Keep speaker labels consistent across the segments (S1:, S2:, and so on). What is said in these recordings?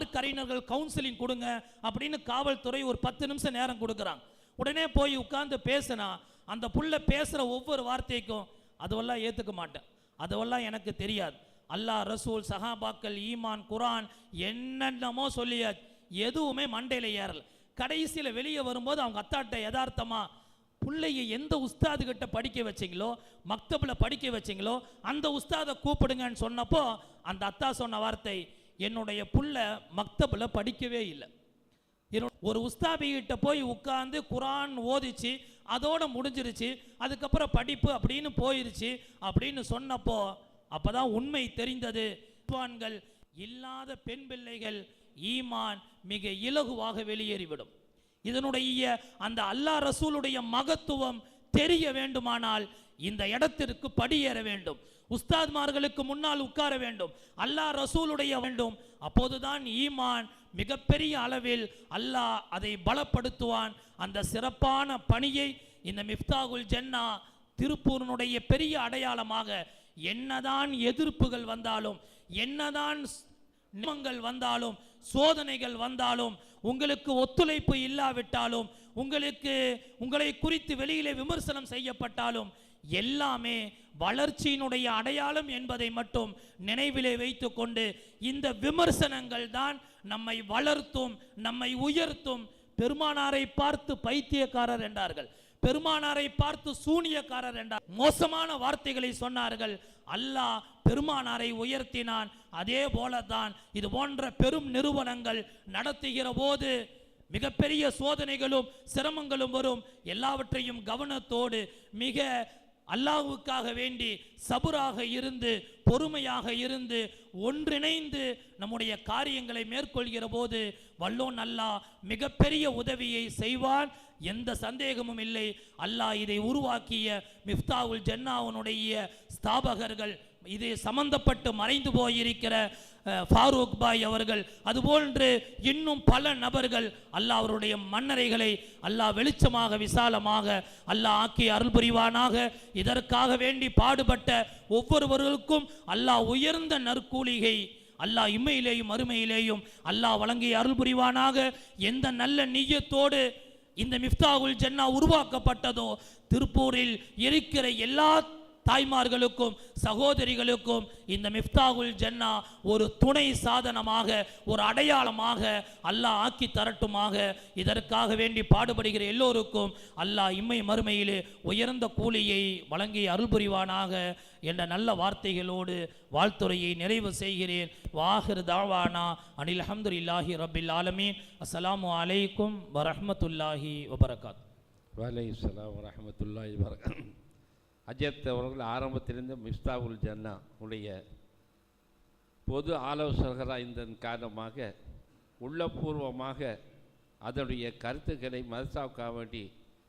S1: Mark அறிஞர்கள் counselling கொடுங்க அப்படின்னு காவல்துறை ஒரு பத்து நிமிஷம் நேரம் கொடுக்குறாங்க. உடனே போய் உட்கார்ந்து பேசினா அந்த புள்ள பேசுகிற ஒவ்வொரு வார்த்தைக்கும் அதுவெல்லாம் ஏற்றுக்க மாட்டேன். அதுவெல்லாம் எனக்கு தெரியாது. அல்லாஹ் ரசூல் சஹாபாக்கள் ஈமான் குரான் என்னென்னமோ சொல்லியாச்சு. எதுவுமே மண்டையில் ஏறல. கடைசியில் வெளியே வரும்போது அவங்க அத்தாட்ட யதார்த்தமா பிள்ளைய எந்த உஸ்தாது கிட்ட படிக்க வச்சீங்களோ மக்தபில் படிக்க வச்சீங்களோ அந்த உஸ்தாதை கூப்பிடுங்கன்னு சொன்னப்போ அந்த அத்தா சொன்ன வார்த்தை என்னுடைய புள்ள மக்தபில் படிக்கவே இல்லை. ஒரு உஸ்தாபி கிட்ட போய் உட்கார்ந்து குரான் ஓதிச்சு அதோட முடிஞ்சிருச்சு அதுக்கப்புறம் படிப்பு அப்படின்னு போயிருச்சு அப்படின்னு சொன்னப்போ அப்பதான் உண்மை தெரிந்தது. வித்வான்கள் இல்லாத பெண் பிள்ளைகள் ஈமான் மிக இலகுவாக வெளியேறிவிடும். இதனுடைய அந்த அல்லாஹ் ரசூலுடைய மகத்துவம் தெரிய வேண்டுமானால் இந்த இடத்திற்கு படியேற வேண்டும். உஸ்தாத்மார்களுக்கு முன்னால் உட்கார வேண்டும். அல்லாஹ் ரசூலுடைய வேண்டும். அப்போதுதான் ஈமான் மிகப்பெரிய அளவில் அல்லாஹ் அதை பலப்படுத்துவான். அந்த சிறப்பான பணியை இந்த மிஃப்தாகுல் ஜென்னா திருப்பூரினுடைய பெரிய அடையாளமாக என்னதான் எதிர்ப்புகள் வந்தாலும் என்னதான் நிமங்கள் வந்தாலும் சோதனைகள் வந்தாலும் உங்களுக்கு ஒத்துழைப்பு இல்லாவிட்டாலும் உங்களுக்கு உங்களை குறித்து வெளியிலே விமர்சனம் செய்யப்பட்டாலும் எல்லாமே வளர்ச்சியினுடைய அடையாளம் என்பதை மட்டும் நினைவிலே வைத்துக்கொண்டு இந்த விமர்சனங்கள் தான் நம்மை வளர்த்தும் நம்மை உயர்த்தும். பெருமானாரை பார்த்து பைத்தியக்காரர் என்றார்கள். பெருமானாரை பார்த்து சூனியக்காரர் என்றார். மோசமான வார்த்தைகளை சொன்னார்கள். அல்லாஹ் பெருமானாரை உயர்த்தினான். அதே போலதான் இது போன்ற பெரும் நிறுவனங்கள் நடத்துகிற போது மிகப்பெரிய சோதனைகளும் சிரமங்களும் வரும். எல்லாவற்றையும் கவனத்தோடு மிக அல்லாஹுக்காக வேண்டி சபுராக இருந்து பொறுமையாக இருந்து ஒன்றிணைந்து நம்முடைய காரியங்களை மேற்கொள்கிற போது வல்லோன் அல்லாஹ் மிகப்பெரிய உதவியை செய்வான். எந்த சந்தேகமும் இல்லை. அல்லாஹ் இதை உருவாக்கிய மிஃப்தாவுல் ஜன்னாவுனுடைய ஸ்தாபகர்கள் இது சம்பந்தப்பட்டு மறைந்து போயிருக்கிற ஃபாரூக் பாய் அவர்கள். அதுபோன்று இன்னும் பல நபர்கள் அல்லாஹ் அவருடைய மன்னரைகளை அல்லாஹ் வெளிச்சமாக விசாலமாக அல்லாஹ் ஆக்கி அருள் புரிவானாக. இதற்காக வேண்டி பாடுபட்ட ஒவ்வொருவர்களுக்கும் அல்லாஹ் உயர்ந்த நற்கூலிகை அல்லாஹ் இம்மையிலேயும் அருமையிலேயும் அல்லாஹ் வழங்கிய அருள் புரிவானாக. எந்த நல்ல நீயத்தோடு இந்த மிஃப்தாகுல் ஜன்னா உருவாக்கப்பட்டதோ திருப்பூரில் இருக்கிற எல்லா தாய்மார்களுக்கும் சகோதரிகளுக்கும் இந்த மிஃப்தாகுல் ஜன்னா ஒரு துணை சாதனமாக ஒரு அடையாளமாக அல்லாஹ் ஆக்கி தரட்டுமாக. இதற்காக வேண்டி பாடுபடுகிற எல்லோருக்கும் அல்லாஹ் இம்மை மறுமையிலே உயர்ந்த கூலியை வழங்கி அருள் புரிவானாக என்ற நல்ல வார்த்தைகளோடு வாழ்த்துறையை நிறைவு செய்கிறேன். வாஹிர் தாவானா அனில் அஹமதுல்லாஹி ரபில் ஆலமீன். அஸ்ஸலாமு அலைக்கும் வரமத்துல்லாஹி வபரகாத்.
S2: வலை வரமத்துல்லாஹி வரகாத் அஜத் அவர்கள் ஆரம்பத்திலிருந்து மிஸ்தாவுல் ஜன்னா உடைய பொது ஆலோசகராக இருந்ததன் காரணமாக உள்ளபூர்வமாக அதனுடைய கருத்துக்களை மதசாவுக்காக வேண்டி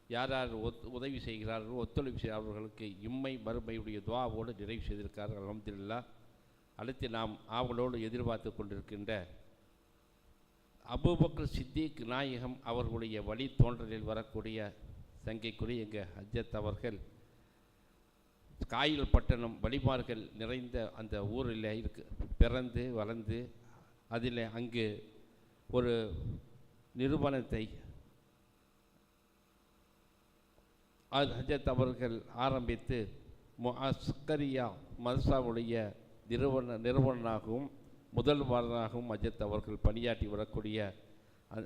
S2: யார் யார் ஒத் உதவி செய்கிறார்களோ ஒத்துழைப்பு செய்கிறவர்களுக்கு இம்மை மறுமையுடைய துவாவோடு நிறைவு செய்திருக்கார்கள் அலமதுல்லா அடுத்து நாம் ஆவலோடு எதிர்பார்த்து கொண்டிருக்கின்ற அபூபக்கர் சித்திக் நாயகம் அவர்களுடைய வழி தோன்றலில் வரக்கூடிய சங்கைக்குரிய எங்கள் ஹஜ்ஜத் அவர்கள் காயில் பட்டணம் வழிமார்கள் நிறைந்த அந்த ஊரில் இருக்கு. பிறந்து வளர்ந்து அதில் அங்கு ஒரு நிறுவனத்தை ஹஜத் அவர்கள் ஆரம்பித்து அஸ்கரியா மதசாவுடைய நிறுவன நிறுவனராகவும் முதல்வராகவும் ஹஜத் அவர்கள் பணியாற்றி வரக்கூடிய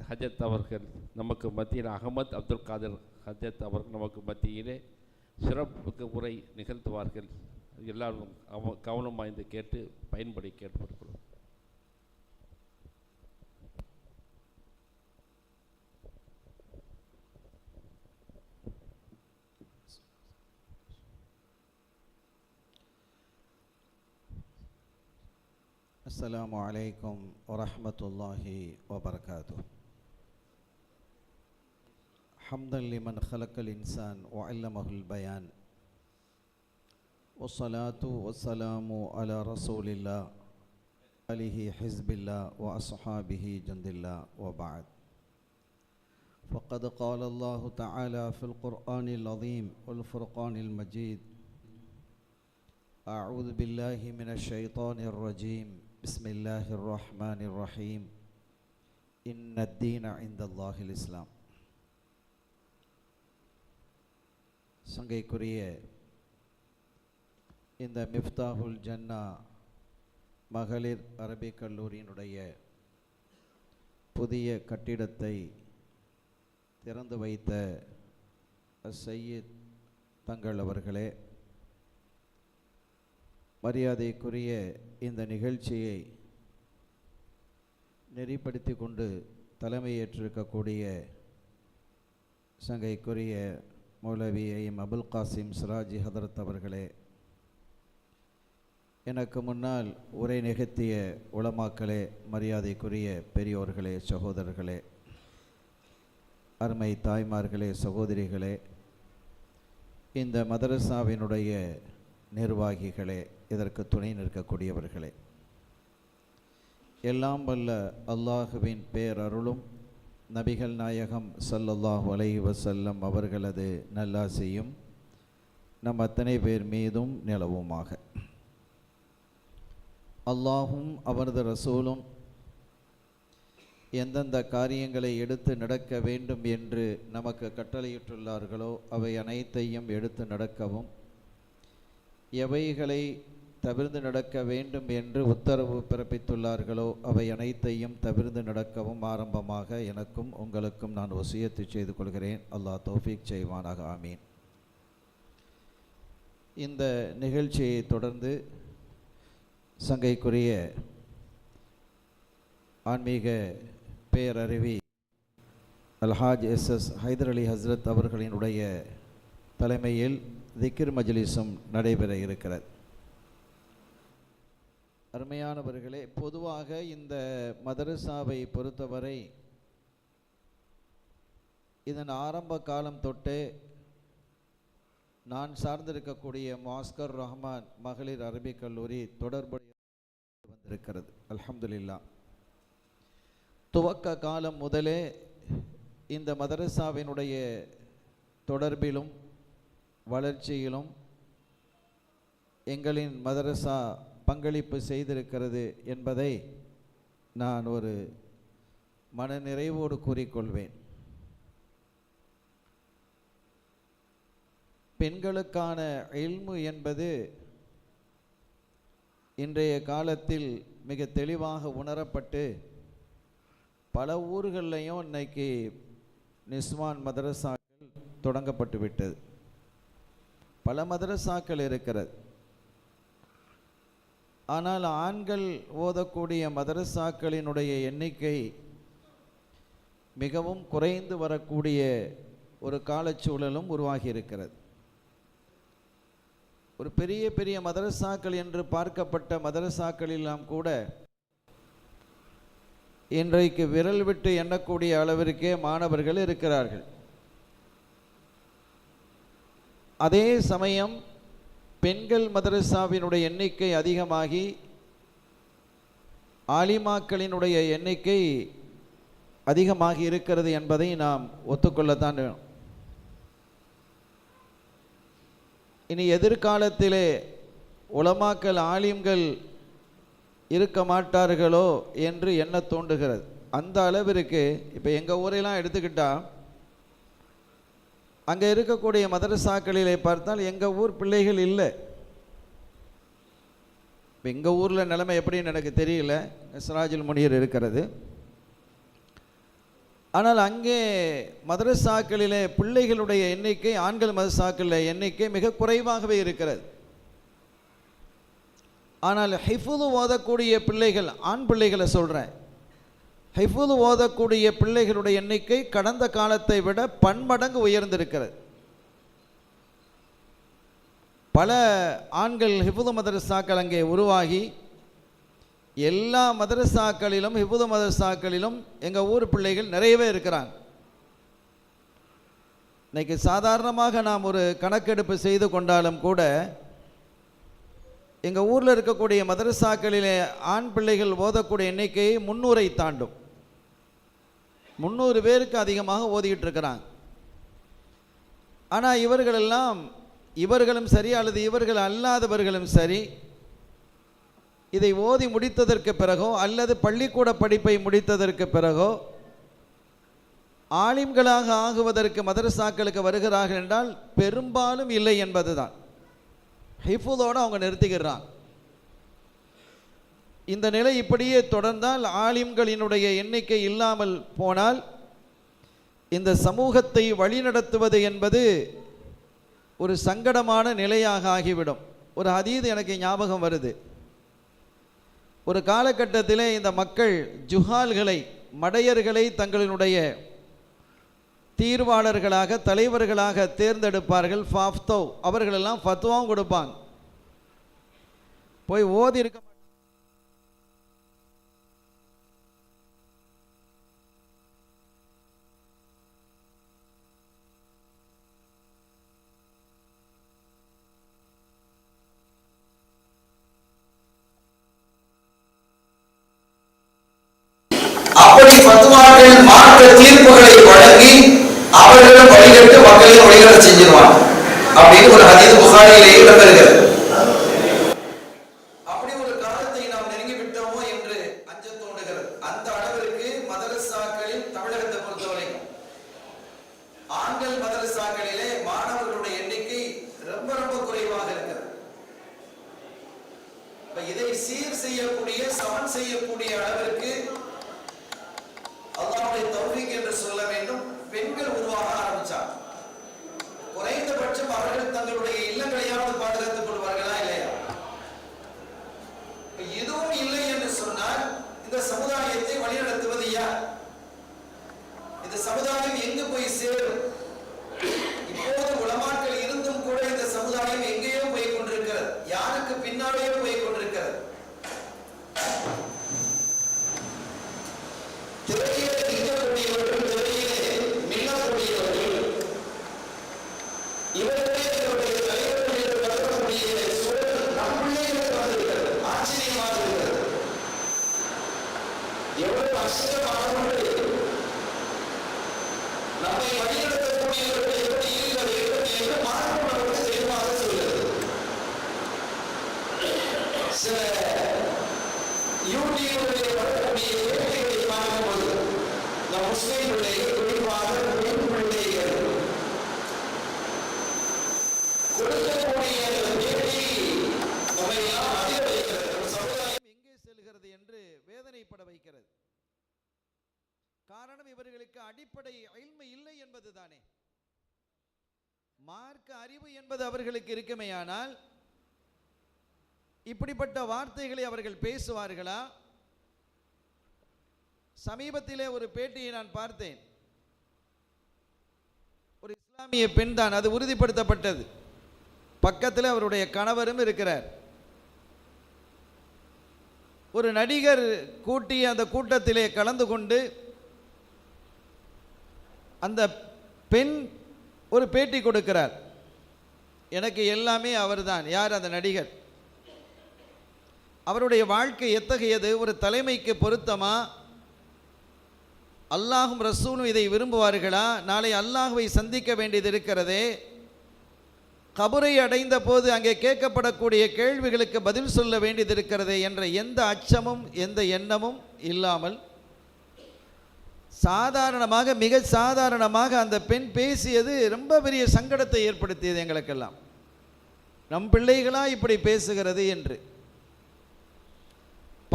S2: ஹஜத் அவர்கள் நமக்கு மத்தியில் அகமத் அப்துல் காதர் ஹஜத் அவர்கள் நமக்கு மத்தியிலே சிறப்பு உரை நிகழ்த்துவார்கள் எல்லாரும் அவ கவனம் வாய்ந்து கேட்டு பயன்படி கேட்டுக்கொள்கிறோம்
S3: السلام عليكم ورحمة الله وبركاته حمدا لمن خلق الإنسان وعلمه البيان. والصلاة والسلام على رسول الله آله حزب الله وأصحابه جند الله وبعد. فقد قال الله تعالى في القرآن العظيم والفرقان المجيد أعوذ بالله من الشيطان الرجيم. بسم الله الرحمن الرحيم. إن الدين عند الله الإسلام. சங்கைக்குரிய இந்த மிஃப்தாஹுல் ஜன்னா மகளிர் அரபிக் கல்லூரியினுடைய புதிய கட்டிடத்தை திறந்து வைத்த சையீத் தங்கள் அவர்களே மரியாதைக்குரிய இந்த நிகழ்ச்சியை நெறிப்படுத்தி கொண்டு தலைமையேற்றிருக்கக்கூடிய சங்கைக்குரிய மௌலவி ஐம் அபுல் காசிம் சிராஜி ஹதரத் அவர்களே எனக்கு முன்னால் உரை நிகழ்த்திய உளமாக்களே மரியாதைக்குரிய பெரியோர்களே சகோதரர்களே அருமை தாய்மார்களே சகோதரிகளே இந்த மதரசாவினுடைய நிர்வாகிகளே இதற்கு துணை நிற்கக்கூடியவர்களே எல்லாம் வல்ல அல்லாஹுவின் பேரருளும் நபிகள் நாயகம் ஸல்லல்லாஹு அலைஹி வசல்லம் அவர்களது நல்லாசையும் நம் அத்தனை பேர் மீதும் நிலவுமாக. அல்லாஹும் அவரது ரசூலும் எந்தெந்த காரியங்களை எடுத்து நடக்க வேண்டும் என்று நமக்கு கட்டளையிட்டுள்ளார்களோ அவை அனைத்தையும் எடுத்து நடக்கவும் எவைகளை தவிர்ந்து நடக்க வேண்டும் என்று உத்தரவு பிறப்பித்துள்ளார்களோ அவை அனைத்தையும் தவிர்ந்து நடக்கவும் ஆரம்பமாக எனக்கும் உங்களுக்கும் நான் வசியத்து செய்து கொள்கிறேன். அல்லாஹ் தௌஃபீக் செய்வானாக. ஆமீன். இந்த நிகழ்ச்சியை தொடர்ந்து சங்கைக்குரிய ஆன்மீக பேரறிவி அல்ஹாஜ் எஸ் எஸ் ஹைதர் அலி ஹஸ்ரத் அவர்களினுடைய தலைமையில் திக்கிர் மஜ்லிஸும் நடைபெற இருக்கிறது. அருமையானவர்களே பொதுவாக இந்த மதரசாவை பொறுத்தவரை இதன் ஆரம்ப காலம் தொட்டு நான் சார்ந்திருக்கக்கூடிய மாஸ்கர் ரஹ்மான் மகளிர் அரபிக் கல்லூரி தொடர்புடைய வந்திருக்கிறது. அலமதுல்லா துவக்க காலம் முதலே இந்த மதரசாவினுடைய தொடர்பிலும் வளர்ச்சியிலும் எங்களின் மதரசா பங்களிப்பு செய்திருக்கிறது என்பதை நான் ஒரு மனநிறைவோடு கூறிக்கொள்வேன். பெண்களுக்கான எல்மு என்பது இன்றைய காலத்தில் மிக தெளிவாக உணரப்பட்டு பல ஊர்களையும் இன்னைக்கு நிஸ்வான் மதரசாக்கள் தொடங்கப்பட்டு விட்டது பல மதரசாக்கள் இருக்கிறது. ஆனால் ஆண்கள் ஓதக்கூடிய மதரசாக்களினுடைய எண்ணிக்கை மிகவும் குறைந்து வரக்கூடிய ஒரு காலச்சூழலும் உருவாகி இருக்கிறது. ஒரு பெரிய பெரிய மதரசாக்கள் என்று பார்க்கப்பட்ட மதரசாக்களெல்லாம் கூட இன்றைக்கு விரல் விட்டு எண்ணக்கூடிய அளவிற்கே மாணவர்கள் இருக்கிறார்கள். அதே சமயம் பெண்கள் மதரசாவினுடைய எண்ணிக்கை அதிகமாகி ஆலிமாக்களினுடைய எண்ணிக்கை அதிகமாகி இருக்கிறது என்பதை நாம் ஒத்துக்கொள்ளத்தான் வேணும். இனி எதிர்காலத்திலே உலமாக்கல் ஆலிம்கள் இருக்க மாட்டார்களோ என்று எண்ண தோன்றுகிறது. அந்த அளவிற்கு இப்போ எங்கள் ஊரையெல்லாம் எடுத்துக்கிட்டால் அங்கே இருக்கக்கூடிய மதரசாக்களிலே பார்த்தால் எங்கள் ஊர் பிள்ளைகள் இல்லை. இப்போ எங்கள் ஊரில் நிலைமை எப்படின்னு எனக்கு தெரியல. சிராஜுல் முனியர் இருக்கிறது. ஆனால் அங்கே மதரசாக்களிலே பிள்ளைகளுடைய எண்ணிக்கை ஆண்கள் மதரசாக்களில் எண்ணிக்கை மிக குறைவாகவே இருக்கிறது. ஆனால் ஹிஃபுது ஓதக்கூடிய பிள்ளைகள் ஆண் பிள்ளைகளை சொல்கிறேன் ஹிஃபுது ஓதக்கூடிய பிள்ளைகளுடைய எண்ணிக்கை கடந்த காலத்தை விட பன்மடங்கு உயர்ந்திருக்கிறது. பல ஆண்கள் ஹிபுது மதரசாக்கள் அங்கே உருவாகி எல்லா மதரசாக்களிலும் ஹிபுது மதரசாக்களிலும் எங்கள் ஊர் பிள்ளைகள் நிறையவே இருக்கிறாங்க. இன்னைக்கு சாதாரணமாக நாம் ஒரு கணக்கெடுப்பு செய்து கொண்டாலும் கூட எங்கள் ஊரில் இருக்கக்கூடிய மதரசாக்களிலே ஆண் பிள்ளைகள் ஓதக்கூடிய எண்ணிக்கையை முன்னூரை தாண்டும். முந்நூறு பேருக்கு அதிகமாக ஓதிக்கிட்டு இருக்கிறாங்க ஆனால் இவர்களெல்லாம் இவர்களும் சரி அல்லது இவர்கள் அல்லாதவர்களும் சரி இதை ஓதி முடித்ததற்கு பிறகோ அல்லது பள்ளிக்கூட படிப்பை முடித்ததற்கு பிறகோ ஆலிம்களாக ஆகுவதற்கு மதரசாக்களுக்கு வருகிறார்கள் என்றால் பெரும்பாலும் இல்லை என்பதுதான். ஹிஃபுதோடு அவங்க நிறுத்திக்கிறாங்க. இந்த நிலை இப்படியே தொடர்ந்தால் ஆலிம்களினுடைய எண்ணிக்கை இல்லாமல் போனால் இந்த சமூகத்தை வழிநடத்துவது என்பது ஒரு சங்கடமான நிலையாக ஆகிவிடும். ஒரு அதீது எனக்கு ஞாபகம் வருது. ஒரு காலகட்டத்திலே இந்த மக்கள் ஜுஹால்களை மடையர்களை தங்களினுடைய தீர்வாளர்களாக தலைவர்களாக தேர்ந்தெடுப்பார்கள். ஃபாஃப்தோ அவர்களெல்லாம் ஃபத்வாவும் கொடுப்பாங்க. போய் ஓதி இருக்க மாட்டாங்க.
S4: அப்படி பத்துமார்கள் மார்க்க தீர்ப்புகளை வழங்கி அவர்களும் வழிகட்டு மக்களையும் வழிகட்ட செஞ்சிருவாங்க அப்படின்னு ஒரு ஹதீஸ் புகாரிலேயே இடம்பெறுகிறது அப்படி ஒரு காலத்தை நாம் நெருங்கி விட்டோமோ என்று அஞ்ச தோன்றுகிறது அந்த அளவிற்கு மதரசாக்களில் தமிழகத்தை பொறுத்தவரைக்கும் ஆண்கள் மதரசாக்களிலே மாணவர்களுடைய எண்ணிக்கை ரொம்ப ரொம்ப குறைவாக இருக்கிறது இப்ப இதை சீர் செய்யக்கூடிய சமன் செய்யக்கூடிய அளவிற்கு அல்லாஹ்வுடைய தௌஃபீக் என்று சொல்ல வேண்டும் பெண்கள் உருவாக ஆரம்பிச்சாங்க குறைந்தபட்சம் அவர்கள் தங்களுடைய இல்லங்களையாவது பாதுகாத்துக் கொள்வார்களா இல்லையா இப்ப இதுவும் இல்லை என்று சொன்னால் இந்த சமுதாயத்தை வழிநடத்துவது யார்? இந்த சமுதாயம் எங்கு போய் சேரும்? இப்போது உளமாக்கள் இருந்தும் கூட இந்த சமுதாயம் எங்கேயோ போய் கொண்டிருக்கிறது யாருக்கு பின்னாலேயோ போய் கொண்டிருக்கிறது திரையிலே நிற்கக்கூடியவர்கள் திரையிலே மின்னக்கூடியவர்கள் இவர்களே இவருடைய தலைவர்கள் என்று கருதக்கூடிய சூழல் நம் பிள்ளைகளுக்கு வந்திருக்கிறது ஆச்சரியமாக இருக்கிறது எவ்வளவு அசிங்கமானவர்கள் நம்மை வழிநடத்தக்கூடியவர்கள் எப்படி இருக்க வேண்டும் என்று மாற்றம் நமக்கு தெளிவாக சொல்கிறது சில யூடியூபில் வரக்கூடிய பேட்டிகளை பார்க்கும்போது இந்த முஸ்லிம் பிள்ளைகள் குறிப்பாக பெண் பிள்ளைகள் கொடுக்கக்கூடிய அந்த நம்மை எல்லாம் வைக்கிறது நம்ம சமுதாயம்
S3: எங்கே செல்கிறது என்று வேதனைப்பட வைக்கிறது காரணம் இவர்களுக்கு அடிப்படை இல்மு இல்லை என்பதுதானே. மார்க்க அறிவு என்பது அவர்களுக்கு இருக்குமேயானால் இப்படிப்பட்ட வார்த்தைகளை அவர்கள் பேசுவார்களா? சமீபத்திலே ஒரு பேட்டியை நான் பார்த்தேன். ஒரு இஸ்லாமிய பெண் தான் அது உறுதிப்படுத்தப்பட்டது. பக்கத்தில் அவருடைய கணவரும் இருக்கிறார். ஒரு நடிகர் கூட்டிய அந்த கூட்டத்திலே கலந்து கொண்டு அந்த பெண் ஒரு பேட்டி கொடுக்கிறார். எனக்கு எல்லாமே அவர்தான். யார் அந்த நடிகர்? அவருடைய வாழ்க்கை எத்தகையது? ஒரு தலைமைக்கு பொருத்தமா? அல்லாஹும் ரசூலும் இதை விரும்புவார்களா? நாளை அல்லாஹுவை சந்திக்க வேண்டியது இருக்கிறதே. கபரை அடைந்த போது அங்கே கேட்கப்படக்கூடிய கேள்விகளுக்கு பதில் சொல்ல வேண்டியது இருக்கிறதே என்ற எந்த அச்சமும் எந்த எண்ணமும் இல்லாமல் சாதாரணமாக மிக சாதாரணமாக அந்த பெண் பேசியது ரொம்ப பெரிய சங்கடத்தை ஏற்படுத்தியது எங்களுக்கெல்லாம். நம் பிள்ளைகளா இப்படி பேசுகிறது என்று.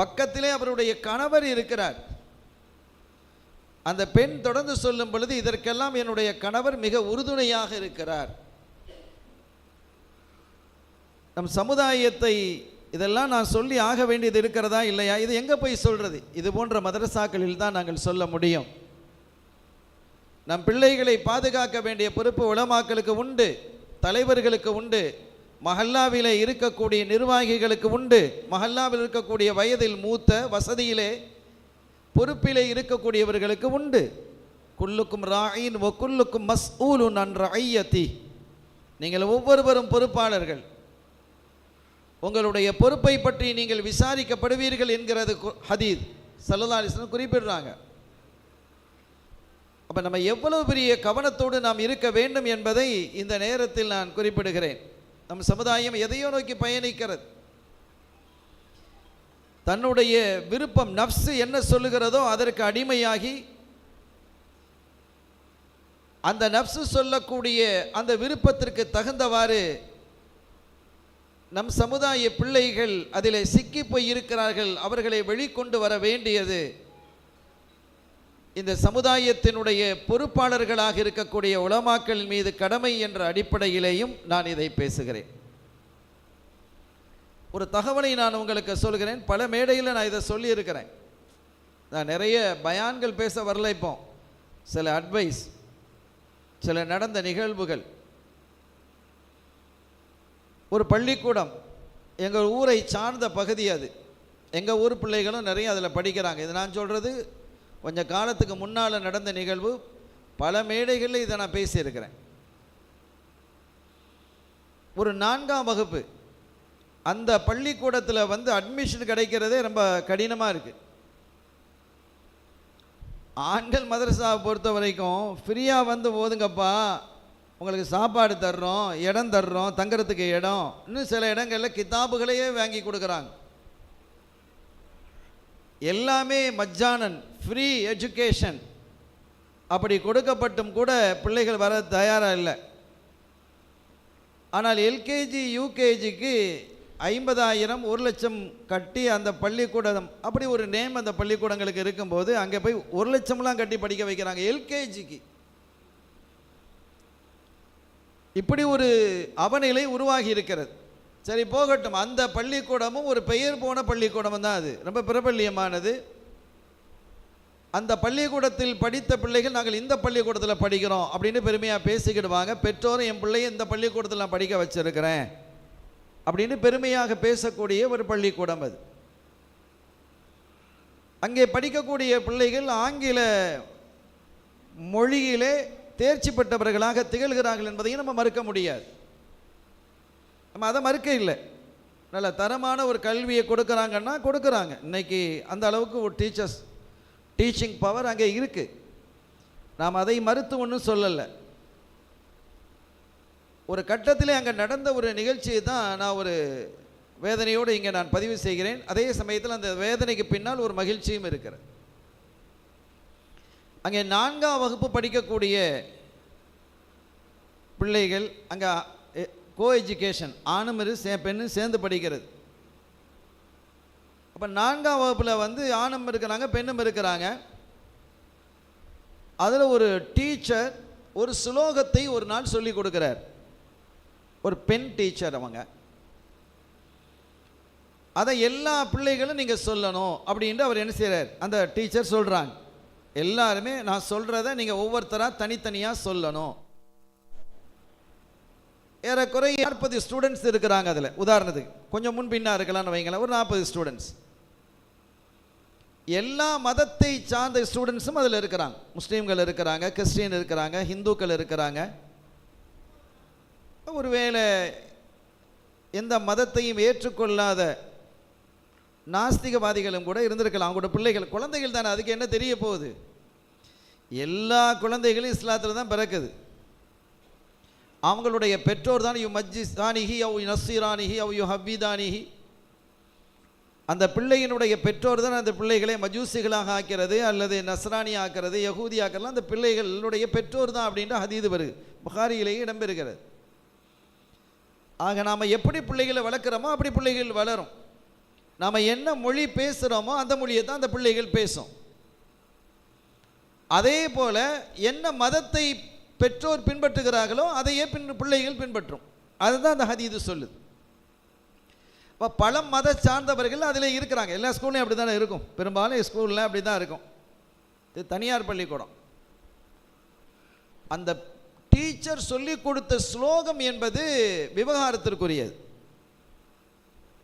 S3: பக்கத்திலே அவருடைய கணவர் இருக்கிறார். அந்த பெண் தொடர்ந்து சொல்லும் பொழுது இதற்கெல்லாம் என்னுடைய கணவர் மிக உறுதுணையாக இருக்கிறார். நம் சமுதாயத்தை இதெல்லாம் நான் சொல்லி ஆக வேண்டியது இருக்கிறதா இல்லையா? இது எங்கே போய் சொல்கிறது இது போன்ற மதரசாக்களில் தான் நாங்கள் சொல்ல முடியும். நம் பிள்ளைகளை பாதுகாக்க வேண்டிய பொறுப்பு உளமாக்களுக்கு உண்டு தலைவர்களுக்கு உண்டு மஹல்லாவிலே இருக்கக்கூடிய நிர்வாகிகளுக்கு உண்டு மஹல்லாவில் இருக்கக்கூடிய வயதில் மூத்த வசதியிலே பொறுப்பிலே இருக்கக்கூடியவர்களுக்கு உண்டு. குல்லுக்கும் ராயின் ஒ குல்லுக்கும் மஸ்ஊலுன் அன் ஐயத்தி நீங்கள் ஒவ்வொருவரும் பொறுப்பாளர்கள். உங்களுடைய பொறுப்பை பற்றி நீங்கள் விசாரிக்கப்படுவீர்கள் என்கிறது கு- ஹதீஸ். சல்லல்லாஹு குறிப்பிடுறாங்க. அப்போ நம்ம எவ்வளவு பெரிய கவனத்தோடு நாம் இருக்க வேண்டும் என்பதை இந்த நேரத்தில் நான் குறிப்பிடுகிறேன். நம் சமுதாயம் எதையோ நோக்கி பயணிக்கிறது. தன்னுடைய விருப்பம் நப்சு என்ன சொல்லுகிறதோ அதற்கு அடிமையாகி அந்த நப்சு சொல்லக்கூடிய அந்த விருப்பத்திற்கு தகுந்தவாறு நம் சமுதாய பிள்ளைகள் அதில் சிக்கி போய் இருக்கிறார்கள் அவர்களை வெளிக்கொண்டு வர வேண்டியது இந்த சமுதாயத்தினுடைய பொறுப்பாளர்களாக இருக்கக்கூடிய உலமாக்கள் மீது கடமை என்ற அடிப்படையிலேயும் நான் இதை பேசுகிறேன். ஒரு தகவலை நான் உங்களுக்கு சொல்கிறேன். பல மேடையில் நான் இதை சொல்லியிருக்கிறேன். நான் நிறைய பயான்கள் பேச வரல இப்போ. சில அட்வைஸ் சில நடந்த நிகழ்வுகள். ஒரு பள்ளிக்கூடம் எங்கள் ஊரை சார்ந்த பகுதி அது. எங்கள் ஊர் பிள்ளைகளும் நிறைய அதில் படிக்கிறாங்க. இது நான் சொல்கிறது கொஞ்சம் காலத்துக்கு முன்னால் நடந்த நிகழ்வு பல மேடைகளில் இதை நான் பேசியிருக்கிறேன். ஒரு நான்காம் வகுப்பு அந்த பள்ளிக்கூடத்தில் வந்து அட்மிஷன் கிடைக்கிறதே ரொம்ப கடினமாக இருக்குது ஆண்கள் மதரசாவை பொறுத்த வரைக்கும் ஃப்ரீயாக வந்து ஓதுங்கப்பா உங்களுக்கு சாப்பாடு தர்றோம் இடம் தர்றோம் தங்குறதுக்கு இடம் இன்னும் சில இடங்களில் கிதாபுகளையே வாங்கி கொடுக்குறாங்க. எல்லாமே மஜ்ஜானன். ஃப்ரீ எஜுகேஷன் அப்படி கொடுக்கப்பட்டும் கூட பிள்ளைகள் வர தயாராக இல்லை. ஆனால் எல்கேஜி யூகேஜிக்கு ஐம்பதாயிரம் ஒரு லட்சம் கட்டி அந்த பள்ளிக்கூடம் அப்படி ஒரு நேம் அந்த பள்ளிக்கூடங்களுக்கு இருக்கும்போது அங்கே போய் ஒரு லட்சம்லாம் கட்டி படிக்க வைக்கிறாங்க எல்கேஜிக்கு. இப்படி ஒரு அவநிலை உருவாகி இருக்கிறது. சரி போகட்டும். அந்த பள்ளிக்கூடமும் ஒரு பெயர் போன பள்ளிக்கூடம் தான் அது. ரொம்ப பிரபல்யமானது. அந்த பள்ளிக்கூடத்தில் படித்த பிள்ளைகள் நாங்கள் இந்த பள்ளிக்கூடத்தில் படிக்கிறோம் அப்படின்னு பெருமையாக பேசிக்கிடுவாங்க. பெற்றோரும் என் பிள்ளையும் இந்த பள்ளிக்கூடத்தில் நான் படிக்க வச்சிருக்கிறேன் அப்படின்னு பெருமையாக பேசக்கூடிய ஒரு பள்ளிக்கூடம் அது. அங்கே படிக்கக்கூடிய பிள்ளைகள் ஆங்கில மொழியிலே தேர்ச்சி பெற்றவர்களாக திகழ்கிறார்கள் என்பதையும் நம்ம மறுக்க முடியாது. நம்ம அதை மறுக்க இல்லை. நல்ல தரமான ஒரு கல்வியை கொடுக்குறாங்கன்னா கொடுக்குறாங்க. இன்னைக்கு அந்த அளவுக்கு ஒரு டீச்சர்ஸ் டீச்சிங் பவர் அங்கே இருக்குது நாம் அதை மறுத்து ஒன்றும் சொல்லலை. ஒரு கட்டத்தில் அங்கே நடந்த ஒரு நிகழ்ச்சியை தான் நான் ஒரு வேதனையோடு இங்கே நான் பதிவு செய்கிறேன். அதே சமயத்தில் அந்த வேதனைக்கு பின்னால் ஒரு மகிழ்ச்சியும் இருக்கிறது. அங்கே நான்காம் வகுப்பு படிக்கக்கூடிய பிள்ளைகள் அங்கே கோ எஜுகேஷன் ஆணும் இரு சே பெண்ணும் சேர்ந்து படிக்கிறது. அப்போ நான்காம் வகுப்பில் வந்து ஆணும் இருக்கிறாங்க பெண்ணும் இருக்கிறாங்க. அதில் ஒரு டீச்சர் ஒரு சுலோகத்தை ஒரு நாள் சொல்லி கொடுக்குறார். ஒரு பெண் டீச்சர் அவங்க. அதை எல்லா பிள்ளைகளும் நீங்கள் சொல்லணும் அப்படின்ட்டு அவர் என்ன செய்கிறார் அந்த டீச்சர் சொல்கிறாங்க எல்லாருமே நான் சொல்கிறத நீங்கள் ஒவ்வொருத்தராக தனித்தனியாக சொல்லணும். ஏறக்குறைய நாற்பது ஸ்டூடெண்ட்ஸ் இருக்கிறாங்க அதில். உதாரணத்துக்கு கொஞ்சம் முன்பின்னா இருக்கலாம்னு வைங்களேன் ஒரு நாற்பது ஸ்டூடெண்ட்ஸ் எல்லா மதத்தை சார்ந்த ஸ்டூடெண்ட்ஸும் அதில் இருக்கிறாங்க. முஸ்லீம்கள் இருக்கிறாங்க கிறிஸ்டியன் இருக்கிறாங்க ஹிந்துக்கள் இருக்கிறாங்க. ஒருவேளை எந்த மதத்தையும் ஏற்றுக்கொள்ளாத நாஸ்திகவாதிகளும் கூட இருந்திருக்கலாம். அவங்களோட பிள்ளைகள் குழந்தைகள் தானே அதுக்கு என்ன தெரிய போகுது? எல்லா குழந்தைகளும் இஸ்லாத்தில் தான் பிறக்குது. அவங்களுடைய பெற்றோர் தான் யூ மஜ்ஜிஸ்தானிஹி அவ் நசீரானிஹி அவ் யூ ஹவ்வீதானிஹி அந்த பிள்ளையினுடைய பெற்றோர் தான் அந்த பிள்ளைகளை மஜூசிகளாக ஆக்கிறது அல்லது நஸ்ரானி ஆக்கிறது யகூதி ஆக்கிறலாம் அந்த பிள்ளைகளுடைய பெற்றோர் தான் அப்படின்ற ஹதீது வருது. புகாரியிலேயே இடம்பெறுகிறது. ஆக நாம் எப்படி பிள்ளைகளை வளர்க்குறோமோ அப்படி பிள்ளைகள் வளரும். நாம் என்ன மொழி பேசுகிறோமோ அந்த மொழியை தான் அந்த பிள்ளைகள் பேசும். அதே போல் என்ன மதத்தை பெற்றோர் பின்பற்றுகிறார்களோ அதையே பின் பிள்ளைகள் பின்பற்றும். அதுதான் அந்த ஹதீது சொல்லுது. இப்போ பல மத சார்ந்தவர்கள் அதில் இருக்கிறாங்க. எல்லா ஸ்கூல்லையும் அப்படி தானே இருக்கும். பெரும்பாலும் ஸ்கூலில் அப்படி தான் இருக்கும். இது தனியார் பள்ளிக்கூடம். அந்த டீச்சர் சொல்லி கொடுத்த ஸ்லோகம் என்பது விவகாரத்திற்குரியது.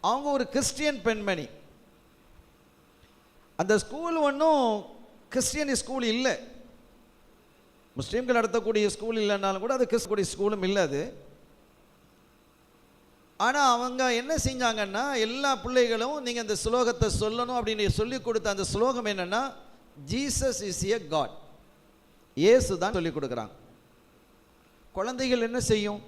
S3: அவங்க ஒரு கிறிஸ்டியன் பெண்மணி. அந்த ஸ்கூல் ஒன்றும் கிறிஸ்டியன் ஸ்கூல் இல்லை. முஸ்லீம்கள் நடத்தக்கூடிய ஸ்கூல் இல்லைன்னாலும் கூட அது கிறிஸ்துடைய ஸ்கூலும் இல்லை அது. ஆனால் அவங்க என்ன செஞ்சாங்கன்னா எல்லா பிள்ளைகளும் நீங்கள் அந்த ஸ்லோகத்தை சொல்லணும் அப்படின்னு சொல்லி கொடுத்த அந்த ஸ்லோகம் என்னென்னா ஜீசஸ் இஸ் எ காட் இயேசு தான் சொல்லி கொடுக்குறாங்க குழந்தைகள் என்ன செய்யும்?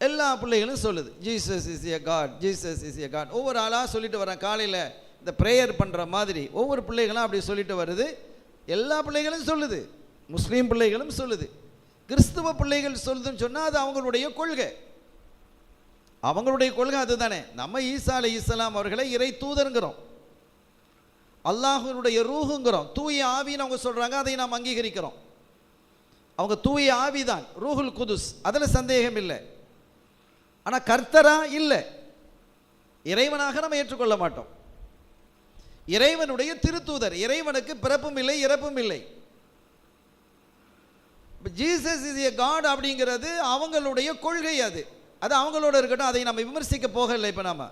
S3: எல்லா பிள்ளைகளும் சொல்லுது Jesus is a God Jesus is a God ஒவ்வொரு ஆளாக சொல்லிட்டு வரேன் காலையில் இந்த ப்ரேயர் பண்ணுற மாதிரி ஒவ்வொரு பிள்ளைகளும் அப்படி சொல்லிட்டு வருது. எல்லா பிள்ளைகளும் சொல்லுது முஸ்லீம் பிள்ளைகளும் சொல்லுது. கிறிஸ்துவ பிள்ளைகள் சொல்லுதுன்னு சொன்னால் அது அவங்களுடைய கொள்கை. அவங்களுடைய கொள்கை அதுதானே. நம்ம ஈசா அலி இஸ்லாம் அவர்களை இறை தூதருங்கிறோம். அல்லாஹனுடைய ரூஹுங்கிறோம். தூய ஆவின்னு அவங்க சொல்கிறாங்க அதை நாம் அங்கீகரிக்கிறோம். அவங்க தூய ஆவிதான் ரூஹுல் குதுஸ். அதில் சந்தேகம் இல்லை. ஆனால் கர்த்தரா? இல்லை. இறைவனாக நம்ம ஏற்றுக்கொள்ள மாட்டோம். இறைவனுடைய திருத்தூதர். இறைவனுக்கு பிறப்பும் இல்லை இறப்பும் இல்லை. ஜீசஸ் இஸ் ஏ காட் அப்படிங்கிறது அவங்களுடைய கொள்கை அது. அது அவங்களோட இருக்கட்டும் அதை நம்ம விமர்சிக்க போகலை இப்போ நாம்.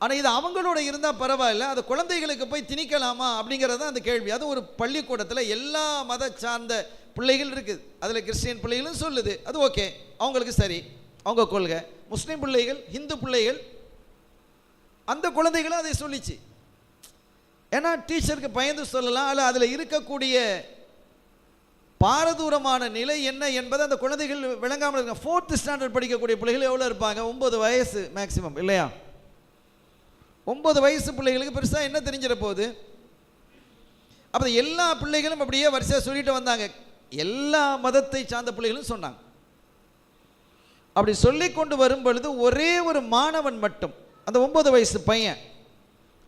S3: ஆனால் இது அவங்களோட இருந்தால் பரவாயில்ல அது குழந்தைகளுக்கு போய் திணிக்கலாமா அப்படிங்கிறது தான் அந்த கேள்வி. அது ஒரு பள்ளிக்கூடத்தில் எல்லா மத சார்ந்த பிள்ளைகள் இருக்குது. அதில் கிறிஸ்டியன் பிள்ளைகளும் சொல்லுது அது ஓகே அவங்களுக்கு சரி அவங்க கொள்கை. முஸ்லீம் பிள்ளைகள் ஹிந்து பிள்ளைகள் அந்த குழந்தைகளும் அதை சொல்லிச்சு. ஏன்னா டீச்சருக்கு பயந்து சொல்லலாம் அல்ல அதில் இருக்கக்கூடிய பாரதூரமான நிலை என்ன என்பதை அந்த குழந்தைகள் விளங்காமல் இருக்க ஃபோர்த்து ஸ்டாண்டர்ட் படிக்கக்கூடிய பிள்ளைகள் எவ்வளோ இருப்பாங்க? ஒம்பது வயசு மேக்சிமம் இல்லையா? ஒம்பது வயசு பிள்ளைகளுக்கு பெருசாக என்ன தெரிஞ்சிட போகுது? அப்போ எல்லா பிள்ளைகளும் அப்படியே வரிசையாக சொல்லிட்டு வந்தாங்க. எல்லா மதத்தை சார்ந்த பிள்ளைகளும் சொன்னாங்க. அப்படி சொல்லி கொண்டு வரும் பொழுது ஒரே ஒரு மாணவன் மட்டும் அந்த ஒன்பது வயசு பையன்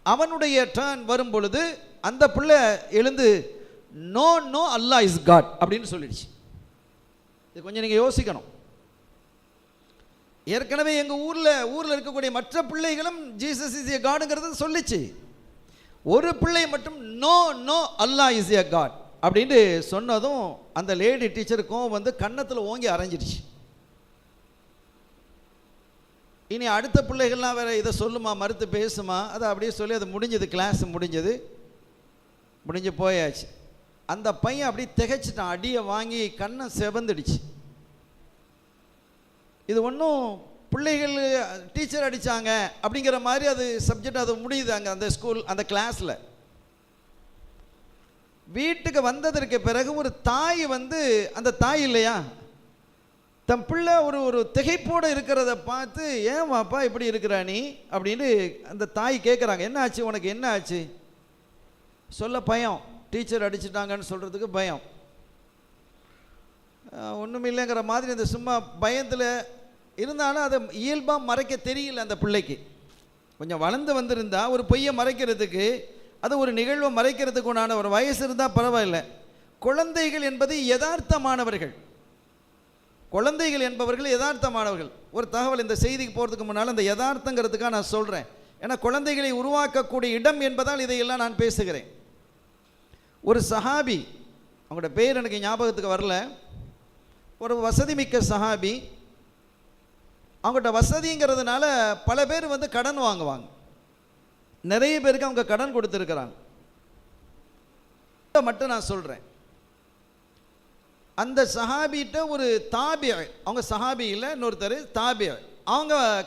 S3: அவனுடைய டர்ன் வரும் பொழுது அந்த பிள்ளை எழுந்து no no Allah is God அப்படின்னு சொல்லிடுச்சு. இது கொஞ்சம் நீங்கள் யோசிக்கணும். ஏற்கனவே எங்கள் ஊரில் ஊரில் இருக்கக்கூடிய மற்ற பிள்ளைகளும் ஜீசஸ் இஸ் ஏ காடுங்கிறது சொல்லிச்சு. ஒரு பிள்ளை மட்டும் no no Allah is a God அப்படின்னு சொன்னதும் அந்த லேடி டீச்சருக்கும் வந்து கன்னத்தில் ஓங்கி அரைஞ்சிடுச்சு. இனி அடுத்த பிள்ளைகள்லாம் வேற இதை சொல்லுமா மறுத்து பேசுமா அதை அப்படியே சொல்லி அது முடிஞ்சது கிளாஸ் முடிஞ்சது. முடிஞ்சு போயாச்சு. அந்த பையன் அப்படியே திகைச்சிட்டான். அடியை வாங்கி கண்ணை செவந்துடுச்சு. இது ஒன்றும் பிள்ளைகள் டீச்சர் அடித்தாங்க அப்படிங்கிற மாதிரி அது சப்ஜெக்ட் அது முடியுது அங்கே அந்த ஸ்கூல் அந்த கிளாஸில் வீட்டுக்கு வந்ததற்கு பிறகு ஒரு தாய் வந்து அந்த தாய் இல்லையா? தன் பிள்ளை ஒரு ஒரு திகைப்போடு இருக்கிறத பார்த்து ஏன் வாப்பா இப்படி இருக்கிறா நீ? அப்படின்னு அந்த தாய் கேட்குறாங்க என்ன ஆச்சு உனக்கு என்ன ஆச்சு? சொல்ல பயம். டீச்சர் அடிச்சிட்டாங்கன்னு சொல்கிறதுக்கு பயம். ஒன்றும் இல்லைங்கிற மாதிரி அந்த சும்மா பயத்தில் இருந்தாலும் அதை இயல்பாக மறைக்க தெரியல அந்த பிள்ளைக்கு. கொஞ்சம் வளர்ந்து வந்திருந்தா ஒரு பொய்யை மறைக்கிறதுக்கு அது ஒரு நிகழ்வை மறைக்கிறதுக்கு உண்டான ஒரு வயசு இருந்தால் பரவாயில்ல. குழந்தைகள் என்பது யதார்த்தமானவர்கள். குழந்தைகள் என்பவர்கள் யதார்த்தமானவர்கள். ஒரு தகவல் இந்த செய்திக்கு போகிறதுக்கு முன்னால் அந்த யதார்த்தங்கிறதுக்காக நான் சொல்கிறேன் ஏன்னா குழந்தைகளை உருவாக்கக்கூடிய இடம் என்பதால் இதையெல்லாம் நான் பேசுகிறேன். ஒரு சஹாபி அவங்களோட பேர் எனக்கு ஞாபகத்துக்கு வரல. ஒரு வசதி மிக்க சஹாபி அவங்கள்ட்ட வசதிங்கிறதுனால பல பேர் வந்து கடன் வாங்குவாங்க. நிறைய பேருக்கு அவங்க கடன் கொடுத்துருக்குறாங்க. மட்டும் நான் சொல்கிறேன் அந்த சஹாபிகிட்ட ஒரு தாபிய அவங்க சஹாபி இல்லை இன்னொருத்தர் தாபிய அவங்க